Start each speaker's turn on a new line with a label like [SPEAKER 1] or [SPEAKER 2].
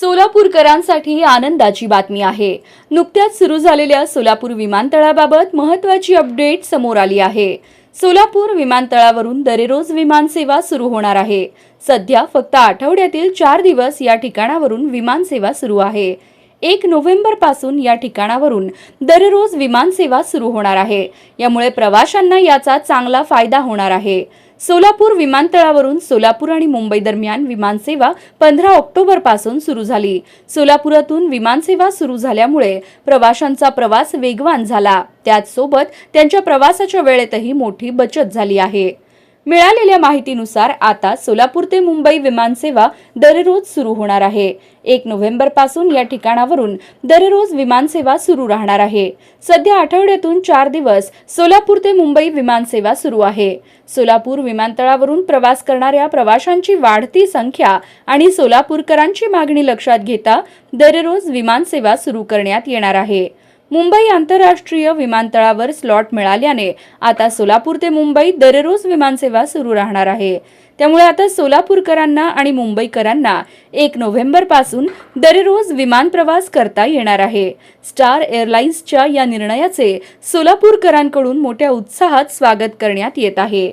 [SPEAKER 1] सोलापूरकरांसाठी आनंदाची बातमी आहे. नुकत्याच सुरू झालेल्या सोलापूर विमानतळाबाबत महत्त्वाची अपडेट समोर आली आहे. सोलापूर विमानतळावरून दररोज विमानसेवा सुरू होणार आहे. सध्या फक्त आठवड्यातील चार दिवस या ठिकाणावरून विमानसेवा सुरू आहे. एक नोव्हेंबरपासून या ठिकाणावरून दररोज विमानसेवा सुरू होणार आहे. यामुळे प्रवाशांना याचा चांगला फायदा होणार आहे. सोलापूर विमानतळावरून सोलापूर आणि मुंबई दरम्यान विमानसेवा पंधरा ऑक्टोबरपासून सुरू झाली. सोलापुरातून विमानसेवा सुरू झाल्यामुळे प्रवाशांचा प्रवास वेगवान झाला. त्याचसोबत त्यांच्या प्रवासाच्या वेळेतही मोठी बचत झाली आहे. मिळालेल्या माहितीनुसार आता सोलापूर ते मुंबई विमानसेवा दररोज सुरू होणार आहे. एक नोव्हेंबरपासून या ठिकाणावरून दररोज विमानसेवा सुरू राहणार आहे. सध्या आठवड्यातून चार दिवस सोलापूर ते मुंबई विमानसेवा सुरू आहे. सोलापूर विमानतळावरून प्रवास करणाऱ्या प्रवाशांची वाढती संख्या आणि सोलापूरकरांची मागणी लक्षात घेता दररोज विमानसेवा सुरू करण्यात येणार आहे. मुंबई आंतरराष्ट्रीय विमानतळावर स्लॉट मिळाल्याने आता सोलापूर ते मुंबई दररोज विमानसेवा सुरू राहणार आहे. त्यामुळे आता सोलापूरकरांना आणि मुंबईकरांना एक नोव्हेंबरपासून दररोज विमान प्रवास करता येणार आहे. स्टार एअरलाइन्सच्या या निर्णयाचे सोलापूरकरांकडून मोठ्या उत्साहात स्वागत करण्यात येत आहे.